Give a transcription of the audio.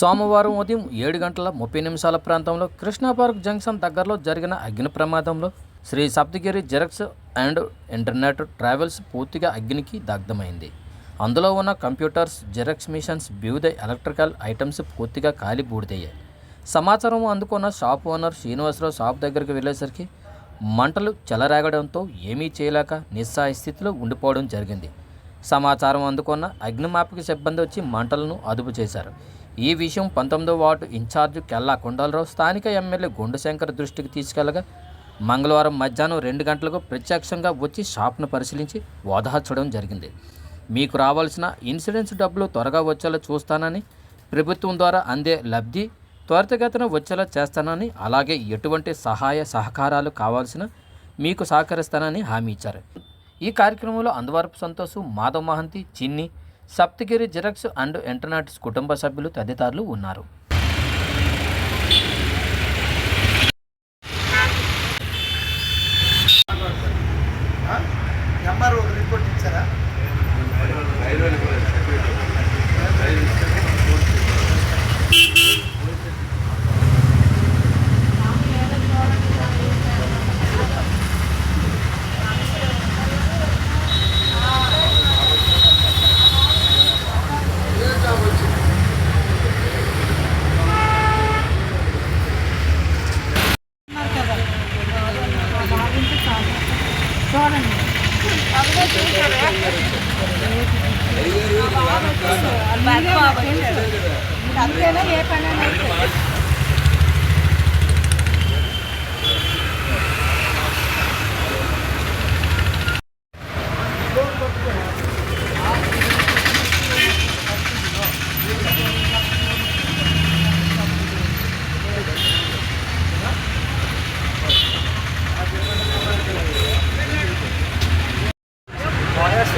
సోమవారం ఉదయం ఏడు గంటల ముప్పై నిమిషాల ప్రాంతంలో కృష్ణా పార్క్ జంక్షన్ దగ్గరలో జరిగిన అగ్ని ప్రమాదంలో Shri Saptagiri xerox and internet travels పూర్తిగా అగ్నికి దగ్ధమైంది. అందులో ఉన్న కంప్యూటర్స్ జెరాక్స్ మిషన్స్ వివిధ ఎలక్ట్రికల్ ఐటమ్స్ పూర్తిగా కాలి బూడిదయ్యాయి. సమాచారం అందుకున్న షాప్ ఓనర్ శ్రీనివాసరావు షాప్ దగ్గరికి వెళ్ళేసరికి మంటలు చెలరేగడంతో ఏమీ చేయలేక నిస్సాయ స్థితిలో ఉండిపోవడం జరిగింది. సమాచారం అందుకున్న అగ్నిమాపక సిబ్బంది వచ్చి మంటలను అదుపు చేశారు. ఈ విషయం పంతొమ్మిదో వార్డు ఇన్ఛార్జ్ కెల్లా కొండలరావు స్థానిక ఎమ్మెల్యే గుండశంకర్ దృష్టికి తీసుకెళ్ళగా మంగళవారం మధ్యాహ్నం రెండు గంటలకు ప్రత్యక్షంగా వచ్చి షాప్ను పరిశీలించి ఓదార్చడం జరిగింది. మీకు రావాల్సిన ఇన్సూరెన్స్ డబ్బులు త్వరగా వచ్చేలా చూస్తానని ప్రభుత్వం ద్వారా అందే లబ్ధి త్వరితగతిన వచ్చేలా చేస్తానని అలాగే ఎటువంటి సహాయ సహకారాలు కావాల్సిన మీకు సహకరిస్తానని హామీ ఇచ్చారు. ఈ కార్యక్రమంలో అందువరపు సంతోష్ మాధవ్ మహంతి చిన్ని సప్తగిరి జిరాక్స్ అండ్ ఇంటర్నెట్స్ కుటుంబ సభ్యులు తదితరులు ఉన్నారు. ఎంఆర్ఓ రిపోర్ట్ ఇచ్చారా? అందుకేనా ఏ పని? fantastic.